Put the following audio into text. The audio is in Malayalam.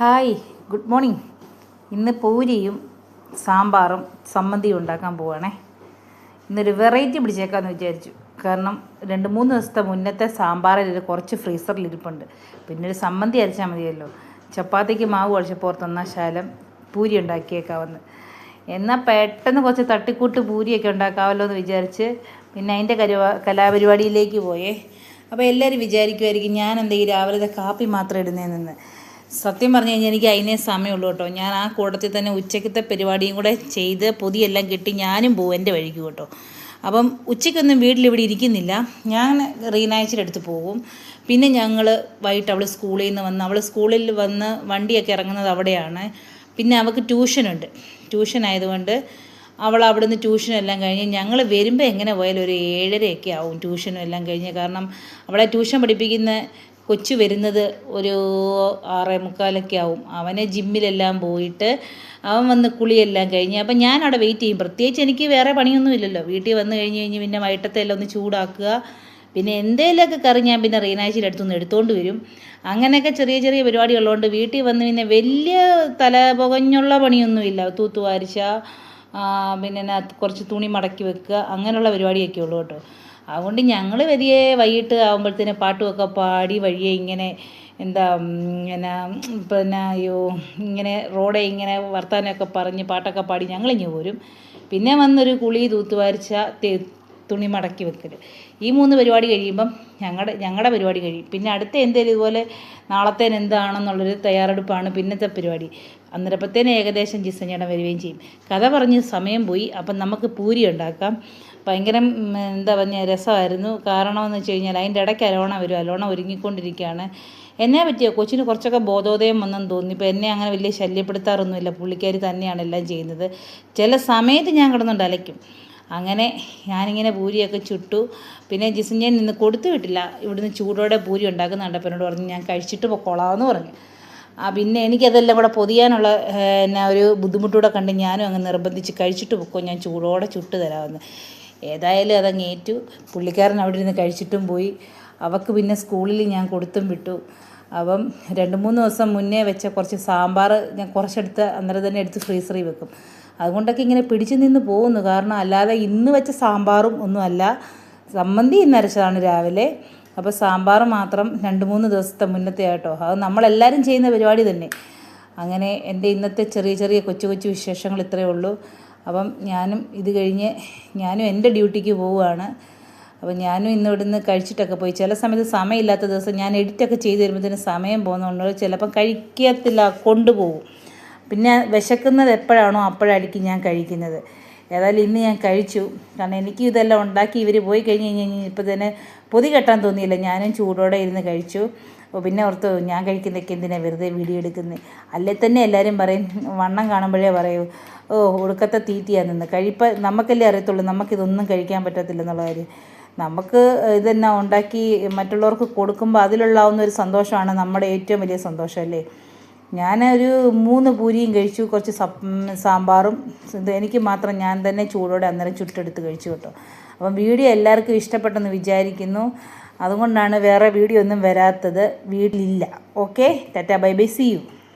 Hi good morning. ഇന്ന് പൂരിയും സാമ്പാറും സമ്മന്തിയും ഉണ്ടാക്കാൻ പോവാണേ. ഇന്നൊരു വെറൈറ്റി പിടിച്ചേക്കാന്ന് വിചാരിച്ചു. കാരണം രണ്ട് മൂന്ന് ദിവസത്തെ മുന്നത്തെ സാമ്പാറിൽ കുറച്ച് ഫ്രീസറിൽ ഇരിപ്പുണ്ട്. പിന്നെ ഒരു സമ്മന്തി അരച്ചാൽ മതിയല്ലോ. ചപ്പാത്തിക്ക് മാവ് കുഴച്ചപ്പോൾ തന്ന ശാലം പൂരി ഉണ്ടാക്കിയേക്കാവുന്ന. എന്നാൽ പെട്ടെന്ന് കുറച്ച് തട്ടിക്കൂട്ട് പൂരിയൊക്കെ ഉണ്ടാക്കാമല്ലോ എന്ന് വിചാരിച്ച് പിന്നെ അതിന്റെ കരുവാ കലാപരിപാടിയിലേക്ക് പോയേ. അപ്പോൾ എല്ലാവരും വിചാരിക്കുമായിരിക്കും ഞാൻ എന്തെങ്കിലും രാവിലത്തെ കാപ്പി മാത്രം ഇടുന്നതെന്ന് സത്യം പറഞ്ഞു കഴിഞ്ഞാൽ എനിക്ക് അതിനേ സമയമുള്ളൂ കേട്ടോ. ഞാൻ ആ കൂട്ടത്തിൽ തന്നെ ഉച്ചക്കത്തെ പരിപാടിയും കൂടെ ചെയ്ത് പൊതിയെല്ലാം കിട്ടി ഞാനും പോകും എന്റെ വഴിക്ക് കേട്ടോ. അപ്പം ഉച്ചയ്ക്കൊന്നും വീട്ടിലിവിടെ ഇരിക്കുന്നില്ല. ഞാൻ അടുത്ത് പോകും. പിന്നെ ഞങ്ങൾ വൈകിട്ട് അവൾ സ്കൂളിൽ നിന്ന് വന്ന് അവൾ സ്കൂളിൽ വന്ന് വണ്ടിയൊക്കെ ഇറങ്ങുന്നത് അവിടെയാണ്. പിന്നെ അവൾക്ക് ട്യൂഷനുണ്ട്. ട്യൂഷൻ ആയതുകൊണ്ട് അവൾ അവിടുന്ന് ട്യൂഷനും എല്ലാം കഴിഞ്ഞ് ഞങ്ങൾ വരുമ്പോൾ എങ്ങനെ പോയാലും ഒരു ഏഴരയൊക്കെ ആവും ട്യൂഷനും എല്ലാം കഴിഞ്ഞ്. കാരണം അവളെ ട്യൂഷൻ പഠിപ്പിക്കുന്ന കൊച്ചു വരുന്നത് ഒരു ആറേ മുക്കാലൊക്കെ ആവും. അവനെ ജിമ്മിലെല്ലാം പോയിട്ട് അവൻ വന്ന് കുളിയെല്ലാം കഴിഞ്ഞ് അപ്പം ഞാൻ അവിടെ വെയിറ്റ് ചെയ്യും. പ്രത്യേകിച്ച് എനിക്ക് വേറെ പണിയൊന്നും ഇല്ലല്ലോ. വീട്ടിൽ വന്ന് കഴിഞ്ഞ് കഴിഞ്ഞ് പിന്നെ വൈകിട്ടത്തെ എല്ലാം ഒന്ന് ചൂടാക്കുക. പിന്നെ എന്തേലൊക്കെ കറി ഞാൻ പിന്നെ റീനാഴ്ചയുടെ അടുത്തുനിന്ന് എടുത്തുകൊണ്ട് വരും. അങ്ങനെയൊക്കെ ചെറിയ ചെറിയ പരിപാടി ഉള്ളതുകൊണ്ട് വീട്ടിൽ വന്ന് പിന്നെ വലിയ തല പുകഞ്ഞുള്ള പണിയൊന്നുമില്ല തൂത്തുവാരിച്ച പിന്നെ കുറച്ച് തുണി മടക്കി വെക്കുക. അങ്ങനെയുള്ള പരിപാടിയൊക്കെ ഉള്ളൂ കേട്ടോ. അതുകൊണ്ട് ഞങ്ങൾ വലിയ വൈകിട്ട് ആകുമ്പോഴത്തേന് പാട്ടുമൊക്കെ പാടി വഴിയെ ഇങ്ങനെ എന്താ പിന്നെ പിന്നെ അയ്യോ ഇങ്ങനെ റോഡേ ഇങ്ങനെ വർത്താനമൊക്കെ പറഞ്ഞ് പാട്ടൊക്കെ പാടി ഞങ്ങളിങ്ങ് പോരും. പിന്നെ വന്നൊരു കുളി തൂത്തുവാരിച്ച തുണി മടക്കി വെക്കൽ ഈ മൂന്ന് പരിപാടി കഴിയുമ്പം ഞങ്ങളുടെ ഞങ്ങളുടെ പരിപാടി കഴിയും. പിന്നെ അടുത്ത എന്തേലും ഇതുപോലെ നാളത്തേന് എന്താണെന്നുള്ളൊരു തയ്യാറെടുപ്പാണ് പിന്നത്തെ പരിപാടി. അന്നേരപ്പത്തേന് ഏകദേശം ജിസഞ്ഞേടം വരികയും ചെയ്യും. കഥ പറഞ്ഞ് സമയം പോയി. അപ്പം നമുക്ക് പൂരി ഉണ്ടാക്കാം. ഭയങ്കര എന്താ പറഞ്ഞ രസമായിരുന്നു. കാരണമെന്ന് വെച്ച് കഴിഞ്ഞാൽ അതിന്റെ ഇടയ്ക്ക് അലോണ വരും. അലോണ ഒരുങ്ങിക്കൊണ്ടിരിക്കുകയാണ്. എന്നെ പറ്റിയോ? കൊച്ചിന് കുറച്ചൊക്കെ ബോധോദയം വന്നെന്ന് തോന്നി ഇപ്പോൾ എന്നെ അങ്ങനെ വലിയ ശല്യപ്പെടുത്താറൊന്നുമില്ല. പുള്ളിക്കാരി തന്നെയാണ് എല്ലാം ചെയ്യുന്നത്. ചില സമയത്ത് ഞാൻ കിടന്നുണ്ട് അലയ്ക്കും. അങ്ങനെ ഞാനിങ്ങനെ പൂരിയൊക്കെ ചുട്ടു. പിന്നെ ജിസഞ്ഞൻ നിന്ന് കൊടുത്തു വിട്ടില്ല. ഇവിടുന്ന് ചൂടോടെ പൂരി ഉണ്ടാക്കുന്ന കണ്ടപ്പോൾ പറഞ്ഞു ഞാൻ കഴിച്ചിട്ട് പൊക്കോളാമെന്ന് പറഞ്ഞു. ആ പിന്നെ എനിക്കതെല്ലാം കൂടെ പൊതിയാനുള്ള എന്നാ ഒരു ബുദ്ധിമുട്ടൂടെ കണ്ട് ഞാനും അങ്ങ് നിർബന്ധിച്ച് കഴിച്ചിട്ട് പൊക്കോ ഞാൻ ചൂടോടെ ചുട്ട് തരാമെന്ന്. ഏതായാലും അതങ്ങ് ഏറ്റു. പുള്ളിക്കാരൻ അവിടെ ഇരുന്ന് കഴിച്ചിട്ടും പോയി. അവക്ക് പിന്നെ സ്കൂളിൽ ഞാൻ കൊടുത്തും വിട്ടു. അപ്പം രണ്ട് മൂന്ന് ദിവസം മുന്നേ വെച്ച കുറച്ച് സാമ്പാർ ഞാൻ കുറച്ചെടുത്ത് അന്നേരം തന്നെ എടുത്ത് ഫ്രീസറിൽ വെക്കും. അതുകൊണ്ടൊക്കെ ഇങ്ങനെ പിടിച്ചു നിന്ന് പോകുന്നു. കാരണം അല്ലാതെ ഇന്ന് വെച്ച സാമ്പാറും ഒന്നുമല്ല സമ്മന്തി ഇന്ന് അരച്ചതാണ് രാവിലെ. അപ്പോൾ സാമ്പാർ മാത്രം രണ്ട് മൂന്ന് ദിവസത്തെ മുന്നത്തെ ആട്ടോ. അത് നമ്മളെല്ലാവരും ചെയ്യുന്ന പരിപാടി തന്നെ. അങ്ങനെ എന്റെ ഇന്നത്തെ ചെറിയ ചെറിയ കൊച്ചു കൊച്ചു വിശേഷങ്ങൾ ഇത്രയേ ഉള്ളൂ. അപ്പം ഞാനും ഇത് കഴിഞ്ഞ് ഞാനും എന്റെ ഡ്യൂട്ടിക്ക് പോവുകയാണ്. അപ്പോൾ ഞാനും ഇന്ന് ഇവിടുന്ന് കഴിച്ചിട്ടൊക്കെ പോയി. ചില സമയത്ത് സമയമില്ലാത്ത ദിവസം ഞാൻ എഡിറ്റൊക്കെ ചെയ്ത് തരുമ്പോഴത്തേന് സമയം പോകുന്നതുകൊണ്ട് ചിലപ്പം കഴിക്കത്തില്ല കൊണ്ടുപോകും. പിന്നെ വിശക്കുന്നത് എപ്പോഴാണോ അപ്പോഴായിരിക്കും ഞാൻ കഴിക്കുന്നത്. ഏതായാലും ഇന്ന് ഞാൻ കഴിച്ചു. കാരണം എനിക്ക് ഇതെല്ലാം ഉണ്ടാക്കി ഇവർ പോയി കഴിഞ്ഞ് കഴിഞ്ഞ് ഇപ്പോൾ തന്നെ പൊതി കെട്ടാൻ തോന്നിയില്ല. ഞാനും ചൂടോടെ ഇരുന്ന് കഴിച്ചു. അപ്പോൾ പിന്നെ ഓർത്ത് ഞാൻ കഴിക്കുന്നതൊക്കെ എന്തിനാണ് വെറുതെ വീഡിയോ എടുക്കുന്നത് അല്ലേ തന്നെ എല്ലാവരും പറയും. വണ്ണം കാണുമ്പോഴേ പറയൂ. ഓ ഒടുക്കത്തെ തീറ്റിയാണെന്ന് കഴിപ്പ നമുക്കല്ലേ അറിയത്തുള്ളൂ. നമുക്കിതൊന്നും കഴിക്കാൻ പറ്റത്തില്ല എന്നുള്ള കാര്യം. നമുക്ക് ഇതെന്നാ ഉണ്ടാക്കി മറ്റുള്ളവർക്ക് കൊടുക്കുമ്പോൾ അതിലുള്ളാവുന്ന ഒരു സന്തോഷമാണ് നമ്മുടെ ഏറ്റവും വലിയ സന്തോഷം അല്ലേ? ഞാനൊരു മൂന്ന് പൂരിയും കഴിച്ചു കുറച്ച് സാമ്പാറും. എനിക്ക് മാത്രം ഞാൻ തന്നെ ചൂടോടെ അന്നേരം ചുട്ടെടുത്ത് കഴിച്ചു കേട്ടോ. അപ്പം വീഡിയോ എല്ലാവർക്കും ഇഷ്ടപ്പെട്ടെന്ന് വിചാരിക്കുന്നു. അതുകൊണ്ടാണ് വേറെ വീഡിയോ ഒന്നും വരാത്തത്. വീട്ടിലില്ല. Okay? Tata bye bye. See you